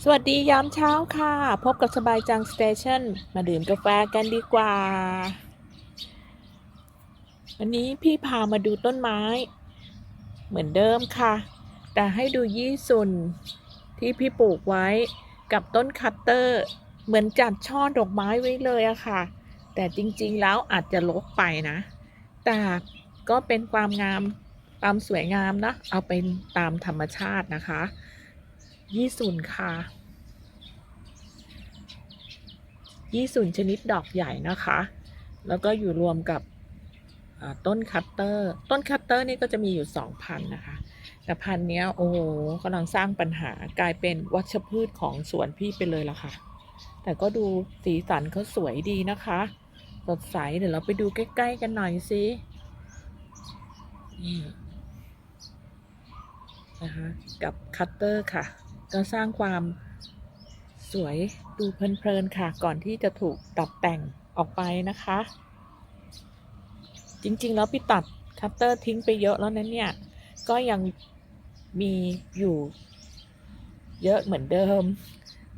สวัสดียามเช้าค่ะ พบกับสบายจังสเตชันมาดื่มกาแฟกันดีกว่า วันนี้พี่พามาดูต้นไม้ เหมือนเดิมค่ะ แต่ให้ดูยี่สุนที่พี่ปลูกไว้กับต้นคัตเตอร์ เหมือนจัดช่อดอกไม้ไว้เลยอะค่ะ แต่จริงๆแล้วอาจจะลกไปนะ แต่ก็เป็นความงามความสวยงามนะ เอาเป็นตามธรรมชาตินะคะ ยี่สุนค่ะยี่สุนชนิดดอกใหญ่นะคะ แล้วก็อยู่รวมกับต้นคัตเตอร์ ต้นคัตเตอร์นี่ก็จะมีอยู่สองพันนะคะ แต่พันเนี้ยโอ้โหกำลังสร้างปัญหากลายเป็นวัชพืชของสวนพี่ไปเลยละค่ะ แต่ก็ดูสีสันเขาสวยดีนะคะ สดใส เดี๋ยวเราไปดูใกล้ ๆ กันหน่อยสินี่นะคะกับคัตเตอร์ค่ะ ก็สร้างความสวยดูเพลินๆค่ะ ก่อนที่จะถูกตัดแต่งออกไปนะคะ จริงๆ แล้วพี่ตัดคัตเตอร์ทิ้งไปเยอะแล้วนั้นเนี่ย ก็ยังมีอยู่เยอะเหมือนเดิม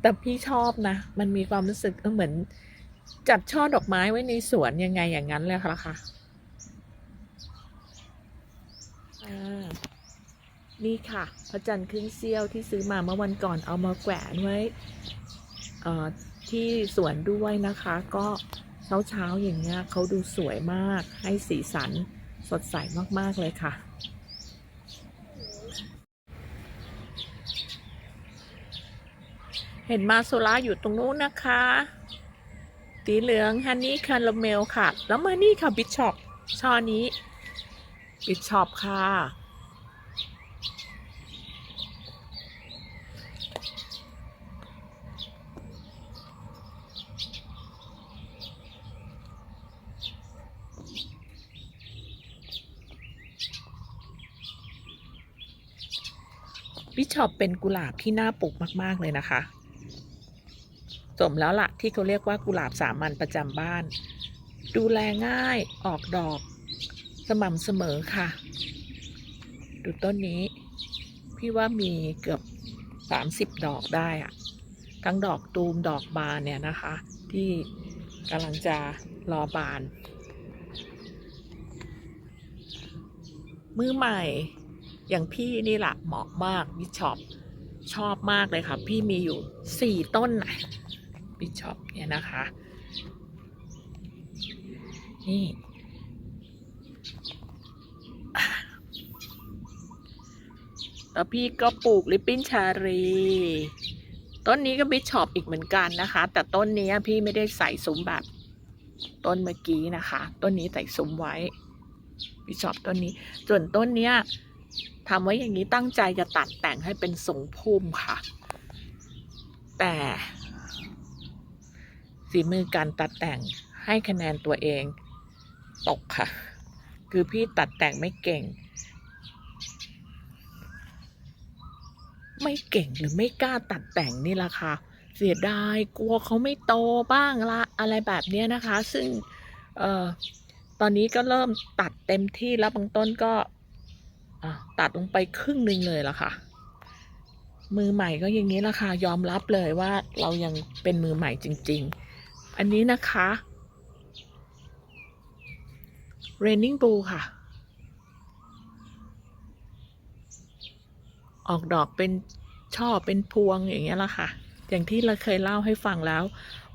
แต่พี่ชอบนะ มันมีความรู้สึกเออเหมือนจัดช่อดอกไม้ไว้ในสวนยังไงอย่างนั้นเลยค่ะค่ะอ่า นี่ค่ะพระจันทร์ครึ่งเสี้ยวที่ซื้อมาเมื่อวันก่อนเอามาแขวนไว้ที่สวนด้วยนะคะ ก็เช้าเช้าอย่างเงี้ยเขาดูสวยมากให้สีสันสดใสมาก ๆ เลยค่ะ เห็นมาโซล่าอยู่ตรงนู้นนะคะ สีเหลืองฮันนี่คาราเมลค่ะ แล้วมานี่ค่ะ บิชอปช่อนี้ บิชอปค่ะ บิ ชอปเป็นกุหลาบที่น่าปลูกมาก ๆ เลยนะคะ สมแล้วล่ะที่เขาเรียกว่ากุหลาบสามัญประจำบ้าน ดูแลง่ายออกดอก สม่ำเสมอค่ะ ดูต้นนี้ พี่ว่ามีเกือบ30ดอกได้อะทั้งดอกตูมดอกบานเนี่ยนะคะ ที่กำลังจะรอบาน มือใหม่ อย่างพี่นี่แหละเหมาะมากบิชอปชอบมากเลยค่ะ พี่มีอยู่สี่ต้นนะบิชอปเนี่ยนะคะ นี่ แล้วพี่ก็ปลูกลิปปิ้นชารี ต้นนี้ก็บิชอปอีกเหมือนกันนะคะ แต่ต้นนี้พี่ไม่ได้ใส่ซุ้มแบบต้นเมื่อกี้นะคะ ต้นนี้ใส่ซุ้มไว้บิชอปต้นนี้ ส่วนต้นเนี้ย ทำไว้อย่างนี้ตั้งใจจะตัดแต่งให้เป็นทรงพุ่มค่ะ แต่ฝีมือการตัดแต่งให้คะแนนตัวเองตกค่ะ คือพี่ตัดแต่งไม่เก่ง ไม่เก่งหรือไม่กล้าตัดแต่งนี่แหละค่ะ เสียดายกลัวเขาไม่โตบ้างละอะไรแบบเนี้ยนะคะ ซึ่ง เอ่อตอนนี้ก็เริ่มตัดเต็มที่แล้วบางต้นก็ ตัดลงไปครึ่งหนึ่งเลยละค่ะ มือใหม่ก็อย่างนี้ละค่ะ ยอมรับเลยว่าเรายังเป็นมือใหม่จริง ๆ อันนี้นะคะ raining blue ค่ะ ออกดอกเป็นช่อเป็นพวงอย่างเงี้ยละค่ะ อย่างที่เราเคยเล่าให้ฟังแล้ว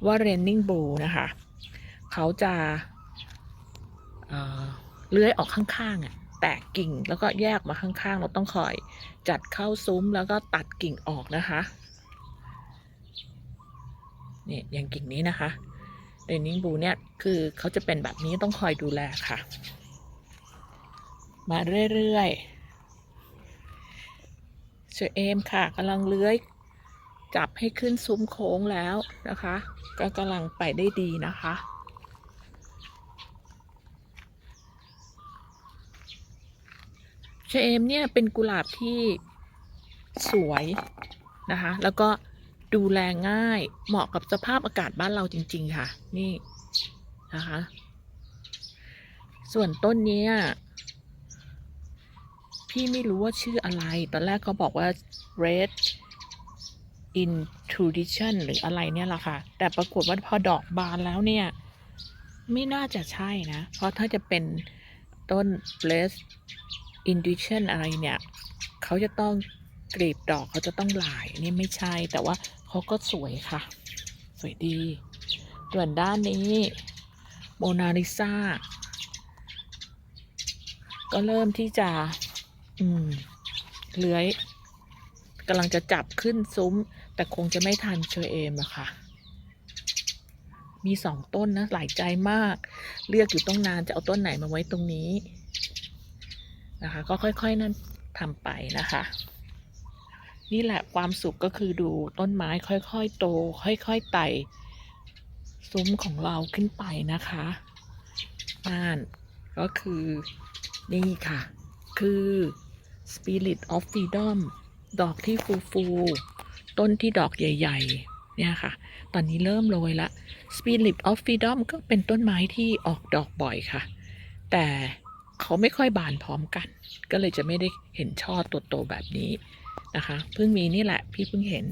ว่า raining blue นะคะ เขาจะเอ่อเลื้อยออกข้างๆอะ แตกกิ่งแล้วก็แยกมาข้างๆ เราต้องคอยจัดเข้าซุ้มแล้วก็ตัดกิ่งออกนะคะเนี่ยอย่างกิ่งนี้นะคะเรนนิงบูเนี่ยคือเขาจะเป็นแบบนี้ต้องคอยดูแลค่ะ มาเรื่อยๆเชอเอมค่ะกำลังเลื้อยจับให้ขึ้นซุ้มโค้งแล้วนะคะ ก็กำลังไปได้ดีนะคะ ชเอมเนี่ยเป็นกุหลาบที่สวยนะคะ แล้วก็ดูแลง่ายเหมาะกับสภาพอากาศบ้านเราจริง ๆ ค่ะ นี่นะคะ ส่วนต้นนี้พี่ไม่รู้ว่าชื่ออะไร ตอนแรกเขาบอกว่า red intrusion หรืออะไรเนี่ยแหละค่ะ แต่ปรากฏว่าพอดอกบานแล้วเนี่ย ไม่น่าจะใช่นะ เพราะถ้าจะเป็นต้น bless intuition อะไรเนี่ย เขาจะต้องกรีบดอกเขาจะต้องหลายนี่ไม่ใช่แต่ว่าเขาก็สวยค่ะ สวยดีส่วนด้านนี้โมนาลิซาก็เริ่มที่จะ อืมเลื้อยกำลังจะจับขึ้นซุ้ม แต่คงจะไม่ทันเชอเอมอะค่ะ มีสองต้นนะ หลายใจมาก เลือกอยู่ต้องนานจะเอาต้นไหนมาไว้ตรงนี้ นะคะ ก็ค่อยๆนั่นทำไปนะคะ นี่แหละความสุขก็คือดูต้นไม้ค่อยๆโต ค่อยๆไต่ซุ้มของเราขึ้นไปนะคะน่านก็คือนี่ค่ะ คือ Spirit of Freedom ดอกที่ฟูฟูๆต้นที่ดอกใหญ่ ๆ เนี่ยค่ะ ตอนนี้เริ่มโรยละ Spirit of Freedom ก็เป็นต้นไม้ที่ออกดอกบ่อยค่ะ แต่ เขาไม่ค่อยบานพร้อมกัน ก็เลยจะไม่ได้เห็นช่อตัวโตแบบนี้นะคะเพิ่งมีนี่แหละพี่เพิ่งเห็น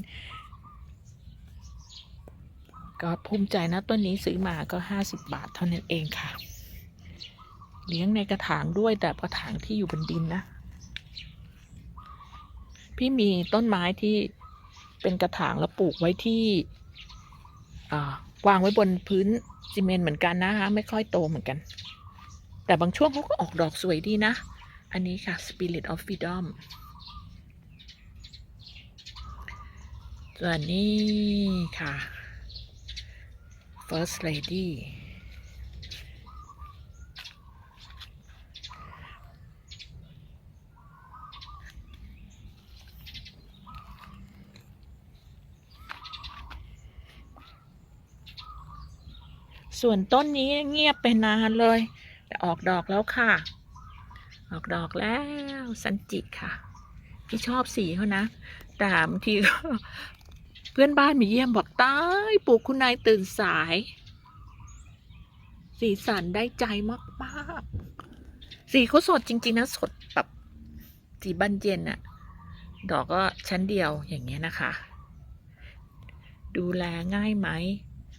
ก็ภูมิใจนะต้นนี้ซื้อมาก็ 50 บาทเท่านั้นเองค่ะ เลี้ยงในกระถางด้วยแต่กระถางที่อยู่บนดินนะ พี่มีต้นไม้ที่เป็นกระถางแล้วปลูกไว้ที่วางไว้บนพื้นซีเมนต์เหมือนกันนะคะ ไม่ค่อยโตเหมือนกัน แต่บางช่วงเขาก็ออกดอกสวยดีนะ อันนี้ค่ะ Spirit of Freedom ส่วนนี้ค่ะ First Lady ส่วนต้นนี้เงียบไปนานเลย แต่ออกดอกแล้วค่ะ ออกดอกแล้วสันจิค่ะ พี่ชอบสีเขานะ แต่บางทีก็เพื่อนบ้านมาเยี่ยมบอกตายปลูกคุณนายตื่นสาย สีสันได้ใจมากๆ สีเขาสดจริง ๆ นะ สดแบบสีบานเย็นอะดอกก็ชั้นเดียวอย่างเงี้ยนะคะ ดูแลง่ายไหม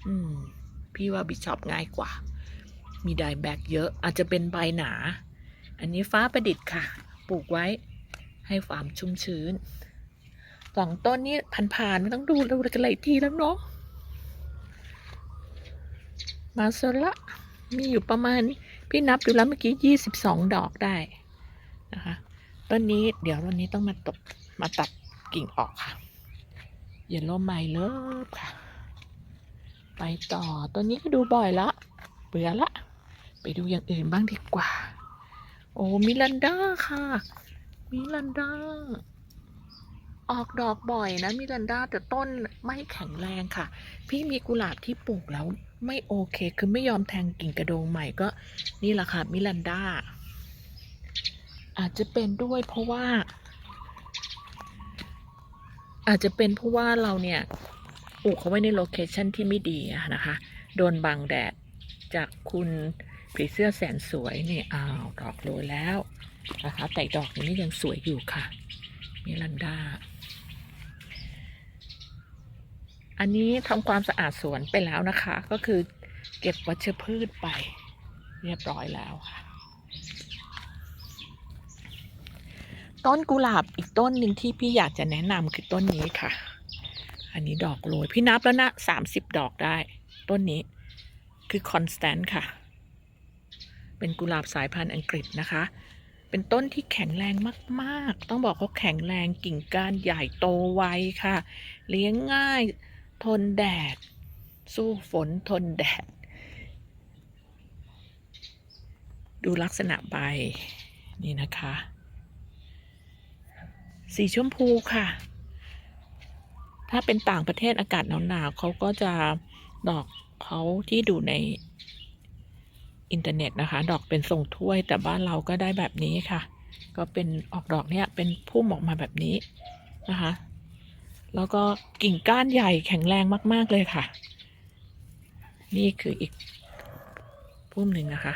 อืม พี่ว่าบิชอปง่ายกว่า มีไดแบกเยอะอาจจะเป็นใบหนา อันนี้ฟ้าประดิษฐ์ค่ะ ปลูกไว้ให้ความชุ่มชื้นสองต้นนี้ผ่านๆไม่ต้องดูดูกันหลายทีแล้วเนาะมาโซละมีอยู่ประมาณ พี่นับดูแล้วเมื่อกี้ยี่สิบสองดอกได้นะคะต้นนี้เดี๋ยววันนี้ต้องมาตบมาตัดกิ่งออกค่ะอย่าล้มไม้เลิฟค่ะ ไปต่อต้นนี้ก็ดูบ่อยละเบื่อละ ไปดูอย่างอื่นบ้างดีกว่า โอ้มิลันดาค่ะ มิลันดา ออกดอกบ่อยนะมิลันดาแต่ต้นไม่แข็งแรงค่ะ พี่มีกุหลาบที่ปลูกแล้วไม่โอเค คือไม่ยอมแทงกิ่งกระโดงใหม่ก็นี่แหละค่ะมิลันดา อาจจะเป็นด้วยเพราะว่า อาจจะเป็นเพราะว่าเราเนี่ยปลูกเขาไว้ในโลเคชันที่ไม่ดีนะคะ โดนบังแดดจากคุณ ผีเสื้อแสนสวยนี่อ้าวดอกโรยแล้วนะคะแต่ดอกนี้ยังสวยอยู่ค่ะมิลันดา อันนี้ทำความสะอาดสวนไปแล้วนะคะ ก็คือเก็บวัชพืชไป เรียบร้อยแล้วค่ะ ต้นกุหลาบอีกต้นหนึ่งที่พี่อยากจะแนะนำคือต้นนี้ค่ะ อันนี้ดอกโรย พี่นับแล้วนะสามสิบดอกได้ ต้นนี้คือคอนสแตนต์ค่ะ เป็นกุหลาบสายพันธุ์อังกฤษนะคะ เป็นต้นที่แข็งแรงมากๆ ต้องบอกเขาแข็งแรงกิ่งก้านใหญ่โตไวค่ะ เลี้ยงง่าย ทนแดด สู้ฝนทนแดด ดูลักษณะใบ นี่นะคะ สีชมพูค่ะ ถ้าเป็นต่างประเทศอากาศหนาวๆเขาก็จะดอกเขาที่ดูใน อินเทอร์เน็ตนะคะ ดอกเป็นทรงถ้วย แต่บ้านเราก็ได้แบบนี้ค่ะ ก็เป็นออกดอกเนี่ยเป็นพุ่มออกมาแบบนี้นะคะ แล้วก็กิ่งก้านใหญ่แข็งแรงมาก ๆเลยค่ะ นี่คืออีกพุ่มหนึ่งนะคะ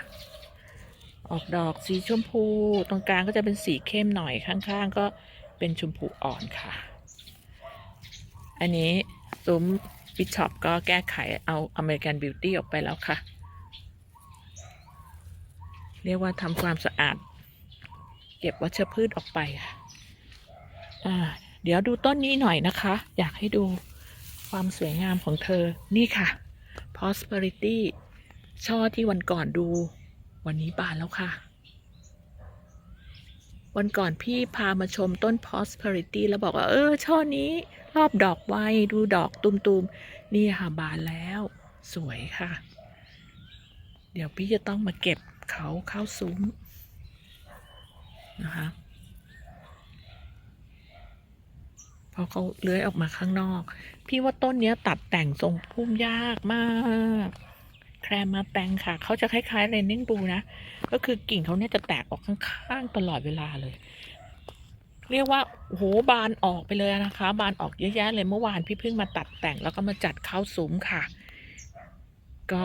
ออกดอกสีชมพู ตรงกลางก็จะเป็นสีเข้มหน่อยข้างๆ ก็เป็นชมพูอ่อนค่ะ อันนนี้ซุ้มบิชอปก็แก้ไขเอาอเมริกันบิวตี้ออกไปแล้วค่ะ เรียกว่าทำความสะอาด เก็บวัชพืชออกไปค่ะอ่า เดี๋ยวดูต้นนี้หน่อยนะคะ อยากให้ดูความสวยงามของเธอนี่ค่ะ prosperity ช่อที่วันก่อนดู วันนี้บานแล้วค่ะ วันก่อนพี่พามาชมต้น prosperity แล้วบอกว่า เออ ช่อนี้รอบดอกไวดูดอกตุมๆ นี่ค่ะบานแล้ว สวยค่ะ เดี๋ยวพี่จะต้องมาเก็บ เขาเข้าซุ้มนะคะพอเขาเลื้อยออกมาข้างนอก พี่ว่าต้นเนี้ยตัดแต่งทรงพุ่มยากมาก แครมาแตงค่ะ เขาจะคล้ายๆเรนนิ่งบูนะ ก็คือกิ่งเขาเนี่ยจะแตกออกข้างๆตลอดเวลาเลย เรียกว่าโหบานออกไปเลยนะคะ บานออกเยอะแยะเลยเมื่อวานพี่เพิ่งมาตัดแต่งแล้วก็มาจัดเข้าซุ้มค่ะ ก็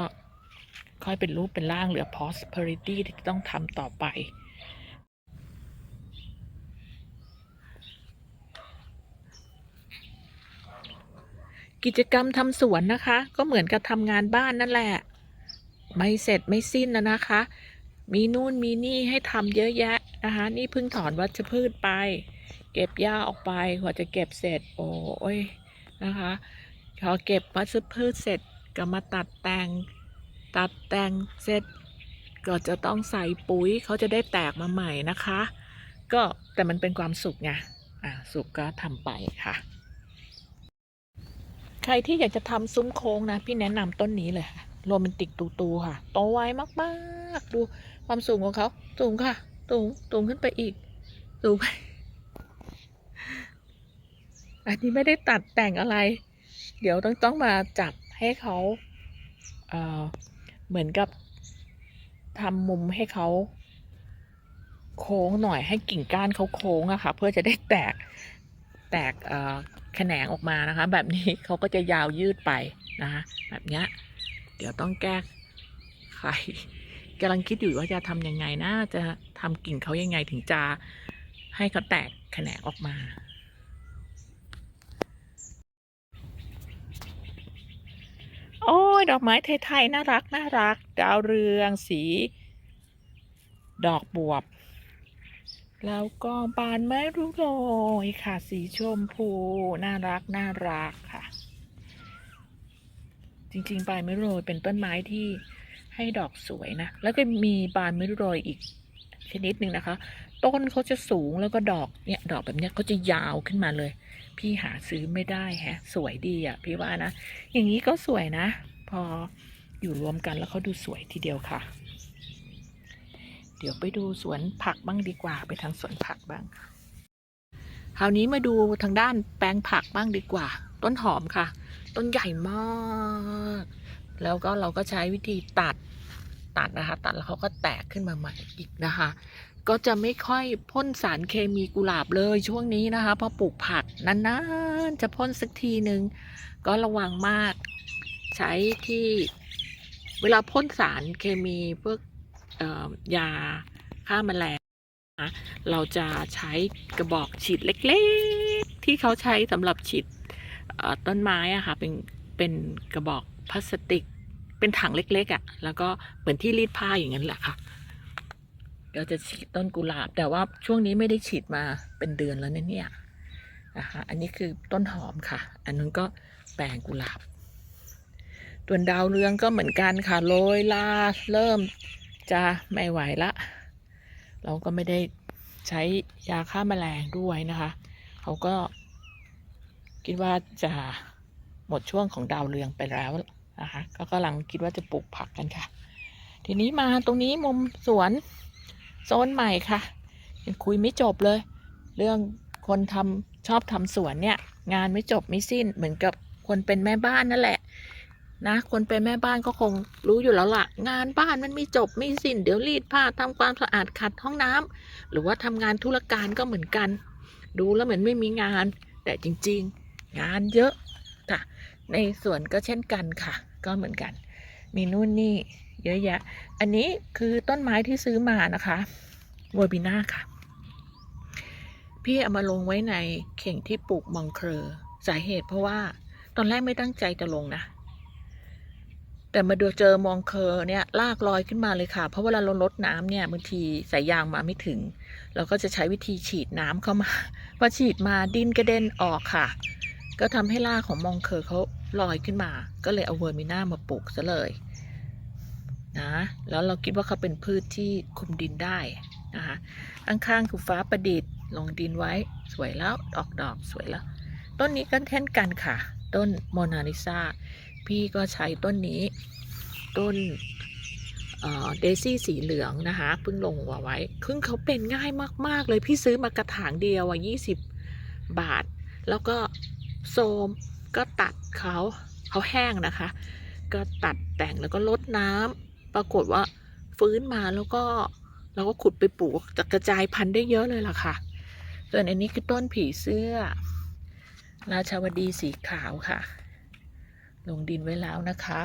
ค่อยเป็นรูปเป็นร่างเหลือ prosperity ที่ต้องทำต่อไป กิจกรรมทำสวนนะคะ ก็เหมือนกับทำงานบ้านนั่นแหละ ไม่เสร็จไม่สิ้นนะนะคะ มีนู่นมีนี่ให้ทำเยอะแยะนะคะ นี่เพิ่งถอนวัชพืชไป เก็บหญ้าออกไปกว่าจะเก็บเสร็จ โอ้ยนะคะพอเก็บวัชพืชเสร็จก็มาตัดแต่ง ตัดแต่งเสร็จก็จะต้องใส่ปุ๋ยเขาจะได้แตกมาใหม่นะคะ ก็แต่มันเป็นความสุขไงอ่าสุขก็ทำไปค่ะ ใครที่อยากจะทำซุ้มโค้งนะ พี่แนะนำต้นนี้เลยค่ะโรแมนติกตูตูค่ะโตไวมากๆ ดูความสูงของเขาสูงค่ะสูงสูงขึ้นไปอีกสูงไปอันนี้ไม่ได้ตัดแต่งอะไร เดี๋ยวต้องต้องมาจับให้เขา เหมือนกับทำมุมให้เขาโค้งหน่อยให้กิ่งก้านเขาโค้งอะค่ะ เพื่อจะได้แตกแตกเอ่อแขนงออกมานะคะ แบบนี้เขาก็จะยาวยืดไปนะคะแบบเนี้ยเดี๋ยวต้องแก้ไขกำลังคิดอยู่ว่าจะทำยังไงนะจะทำกิ่งเขายังไงถึงจะให้เขาแตกแขนงออกมา โอ้ยดอกไม้ไทยๆน่ารักน่ารัก ดาวเรืองสี ดอกบวบ แล้วก็บานไม้รุโรยค่ะ สีชมพู น่ารักน่ารักค่ะ จริงๆบไม้รุโรยเป็นต้นไม้ที่ให้ดอกสวยนะ แล้วก็มีบานไม้รุโรยอีกชนิดหนึ่งนะคะ ต้นเขาจะสูงแล้วก็ดอกเนี่ยดอกแบบเนี้ยเขาจะยาวขึ้นมาเลย พี่หาซื้อไม่ได้แฮะ สวยดีอะ พี่ว่านะ อย่างนี้ก็สวยนะ พออยู่รวมกันแล้วเขาดูสวยทีเดียวค่ะ เดี๋ยวไปดูสวนผักบ้างดีกว่า ไปทางสวนผักบ้าง คราวนี้มาดูทางด้านแปลงผักบ้างดีกว่า ต้นหอมค่ะ ต้นใหญ่มาก แล้วก็เราก็ใช้วิธีตัดตัดนะคะ ตัดแล้วเขาก็แตกขึ้นมาใหม่อีกนะคะ ก็จะไม่ค่อยพ่นสารเคมีกุหลาบเลยช่วงนี้นะคะเพอปลูกผักนานๆจะพ่นสักทีหนึ่งก็ระวังมาก ใช้ที่เวลาพ่นสารเคมีพวกยาฆ่าแมลงนะเราจะใช้กระบอกฉีดเล็กๆ ที่เขาใช้สำหรับฉีดต้นไม้อะค่ะเป็นเป็นกระบอกพลาสติก เป็นถังเล็กๆอะแล้วก็เหมือนที่รีดผ้าอย่างนั้นแหละค่ะ เราจะฉีดต้นกุหลาบ แต่ว่าช่วงนี้ไม่ได้ฉีดมาเป็นเดือนแล้วเนี่ยนะคะอันนี้คือต้นหอมค่ะ อันนั้นก็แปลงกุหลาบตัวนดาวเรืองก็เหมือนกันค่ะโรยลาเริ่มจะไม่ไหวละ เราก็ไม่ได้ใช้ยาฆ่าแมลงด้วยนะคะ เขาก็คิดว่าจะหมดช่วงของดาวเรืองไปแล้วนะคะก็กำลังคิดว่าจะปลูกผักกันค่ะ ทีนี้มาตรงนี้มุมสวน โซนใหม่ค่ะยังคุยไม่จบเลย เรื่องคนทำชอบทำสวนเนี่ย งานไม่จบไม่สิ้นเหมือนกับคนเป็นแม่บ้านนั่นแหละนะคนเป็นแม่บ้านก็คงรู้อยู่แล้วล่ะ งานบ้านมันไม่จบไม่สิ้น เดี๋ยวรีดผ้าทำความสะอาดขัดห้องน้ำหรือว่าทำงานธุรการก็เหมือนกัน ดูแล้วเหมือนไม่มีงาน แต่จริงๆ งานเยอะค่ะ ในสวนก็เช่นกันค่ะ ก็เหมือนกัน มีนู่นนี่ เยอะแยะ อันนี้คือต้นไม้ที่ซื้อมานะคะวอร์บิน่าค่ะ พี่เอามาลงไว้ในเข่งที่ปลูกมองเครอสาเหตุเพราะว่าตอนแรกไม่ตั้งใจจะลงนะ แต่มาดูเจอมองเคอเนี่ยลากลอยขึ้นมาเลยค่ะ เพราะเวลาเราลดน้ำเนี่ยบางทีสายยางมาไม่ถึง เราก็จะใช้วิธีฉีดน้ำเข้ามาพอฉีดมาดินกระเด็นออกค่ะ ก็ทำให้รากของมองเคอเขาลอยขึ้นมา ก็เลยเอาเวอร์มิน่ามาปลูกซะเลย นะแล้วเราคิดว่าเขาเป็นพืชที่คุมดินได้นะคะข้างๆคือฟ้าประดิษฐ์ลงดินไว้สวยแล้วออกดอกสวยแล้ว ต้นนี้ก็เช่นกันค่ะ ต้นโมนาลิซาพี่ก็ใช้ต้นนี้ต้นเดซี่สีเหลืองนะคะเพิ่งลงหัวไว้ซึ่งเขาเป็นง่ายมากๆ เลยพี่ซื้อมากระถางเดียวอะ20บาท แล้วก็โซมก็ตัดเขาเขาแห้งนะคะ ก็ตัดแต่งแล้วก็ลดน้ำ ปรากฏว่าฟื้นมาแล้วก็เราก็ขุดไปปลูกจะกระจายพันธุ์ได้เยอะเลยล่ะค่ะ ส่วนอันนี้คือต้นผีเสื้อ ราชาวดีสีขาวค่ะ ลงดินไว้แล้วนะคะ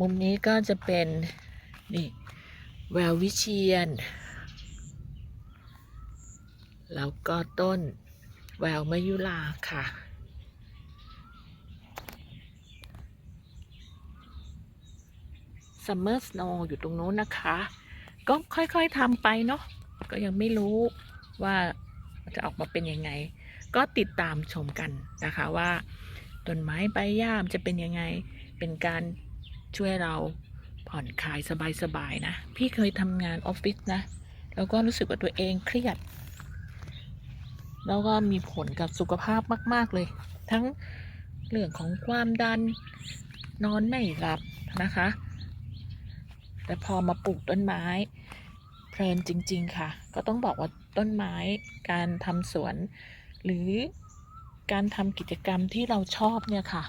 มุมนี้ก็จะเป็นนี่แวววิเชียน แล้วก็ต้นแววมยุลาค่ะ ซัมเมอร์สโนว์อยู่ตรงนู้นนะคะ ก็ค่อยๆทำไปเนาะก็ยังไม่รู้ว่าจะออกมาเป็นยังไง ก็ติดตามชมกันนะคะว่าต้นไม้ใบหญ้ามจะเป็นยังไง เป็นการช่วยเราผ่อนคลายสบายๆนะ พี่เคยทำงานออฟฟิศนะ แล้วก็รู้สึกว่าตัวเองเครียด แล้วก็มีผลกับสุขภาพมาก ๆเลย ทั้งเรื่องของความดันนอนไม่หลับนะคะ แต่พอมาปลูกต้นไม้เพลินจริง ๆ ค่ะ ก็ต้องบอกว่าต้นไม้การทำสวน หรือการทำกิจกรรมที่เราชอบเนี่ยค่ะ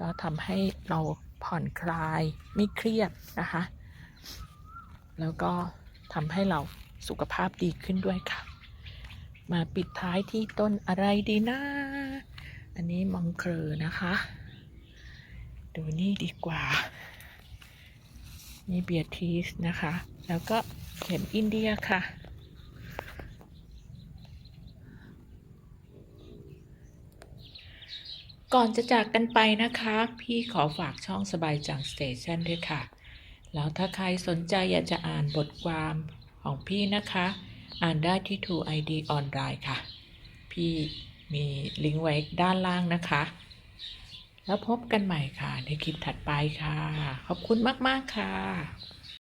ก็ทำให้เราผ่อนคลายไม่เครียดนะคะ แล้วก็ทำให้เราสุขภาพดีขึ้นด้วยค่ะ มาปิดท้ายที่ต้นอะไรดีนะ อันนี้มองเครอนะคะ ดูนี่ดีกว่า นี่เบียร์ทีสนะคะ แล้วก็เข็มอินเดียค่ะ ก่อนจะจากกันไปนะคะ พี่ขอฝากช่องสบายจังสเตชันด้วยค่ะ แล้วถ้าใครสนใจอยากจะอ่านบทความของพี่นะคะ อ่านได้ที่ True ID ออนไลน์ค่ะ พี่มีลิงก์ไว้ด้านล่างนะคะ แล้วพบกันใหม่ค่ะในคลิปถัดไปค่ะ ขอบคุณมาก ๆ ค่ะ